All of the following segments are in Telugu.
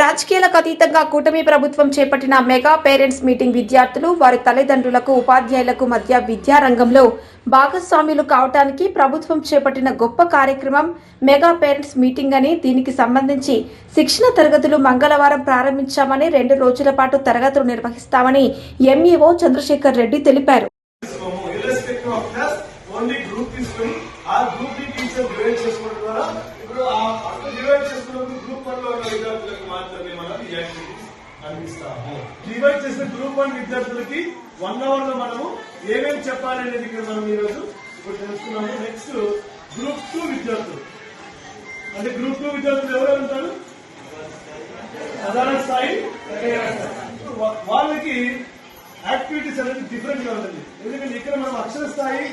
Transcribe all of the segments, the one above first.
రాజకీయాలకు అతీతంగా కూటమి ప్రభుత్వం చేపట్టిన మెగా పేరెంట్స్ మీటింగ్ విద్యార్థులు వారి తల్లిదండ్రులకు ఉపాధ్యాయులకు మధ్య విద్యారంగంలో భాగస్వాములు కావటానికి ప్రభుత్వం చేపట్టిన గొప్ప కార్యక్రమం మెగా పేరెంట్స్ మీటింగ్ అని దీనికి సంబంధించి శిక్షణ తరగతులు మంగళవారం ప్రారంభించామని రెండు రోజుల పాటు తరగతులు నిర్వహిస్తామని ఎంఈఓ చంద్రశేఖర్ రెడ్డి తెలిపారు. తీసుకోము డివైడ్ చేసుకోవడం ద్వారా ఇప్పుడు ఆ అట్లా డివైడ్ చేసుకున్నప్పుడు గ్రూప్ వన్లో ఉన్న విద్యార్థులకు మాత్రమే మనం ఈ యాక్టివిటీస్ అందిస్తాము. డివైడ్ చేసిన గ్రూప్ వన్ విద్యార్థులకి వన్ అవర్లో మనము ఏమేమి చెప్పాలి అనేది ఇక్కడ మనం ఈరోజు ఇప్పుడు తెలుసుకున్నాము. నెక్స్ట్ గ్రూప్ టూ విద్యార్థులు. అంటే గ్రూప్ టూ విద్యార్థులు ఎవరు ఉంటారు? సాధారణ స్థాయి వాళ్ళకి యాక్టివిటీస్ అనేది డిఫరెంట్గా ఉంటుంది. ఎందుకంటే ఇక్కడ మనం అక్షర స్థాయి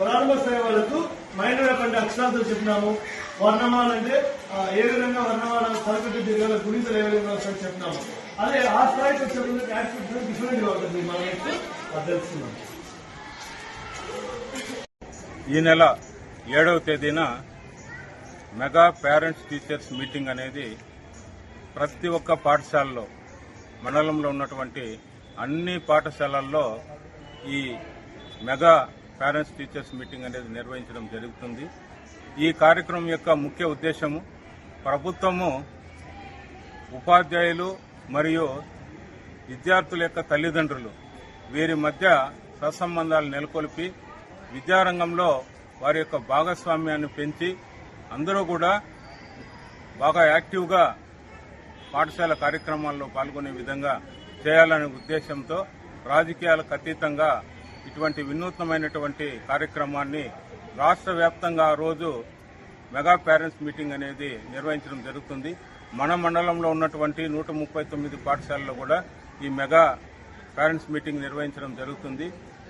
ప్రారంభ స్థాయి వాళ్ళకు మైండ్ మ్యాప్ అక్షరాలతో చెప్పినాము. వర్ణమాల అంటే ఏ విధంగా వర్ణమాల తరగతి తిరగాల గుణితలు ఏ విధంగా వస్తాయని చెప్పినాము. అదే ఆ స్థాయికి వచ్చేటువంటి యాక్టివిటీస్ డిఫరెంట్ ఉంటుంది. మనం ఇప్పుడు అది తెలుసుకున్నాం ఈ నెల ఏడవ తేదీన మెగా పేరెంట్స్ టీచర్స్ మీటింగ్ అనేది ప్రతి ఒక్క పాఠశాలలో మండలంలో ఉన్నటువంటి అన్ని పాఠశాలల్లో ఈ మెగా పేరెంట్స్ టీచర్స్ మీటింగ్ అనేది నిర్వహించడం జరుగుతుంది. ఈ కార్యక్రమం యొక్క ముఖ్య ఉద్దేశము ప్రభుత్వము ఉపాధ్యాయులు మరియు విద్యార్థుల యొక్క తల్లిదండ్రులు వీరి మధ్య సత్సంబంధాలు నెలకొల్పి విద్యారంగంలో వారి యొక్క భాగస్వామ్యాన్ని పెంచి అందరూ కూడా బాగా యాక్టివ్గా పాఠశాల కార్యక్రమాల్లో పాల్గొనే విధంగా చేయాలనే ఉద్దేశంతో రాజకీయాలకు అతీతంగా ఇటువంటి వినూత్నమైనటువంటి కార్యక్రమాన్ని రాష్ట్ర వ్యాప్తంగా ఆ రోజు మెగా పేరెంట్స్ మీటింగ్ అనేది నిర్వహించడం జరుగుతుంది. మన మండలంలో ఉన్నటువంటి నూట ముప్పై తొమ్మిది పాఠశాలలో కూడా ఈ మెగా పేరెంట్స్ మీటింగ్ నిర్వహించడం జరుగుతుంది.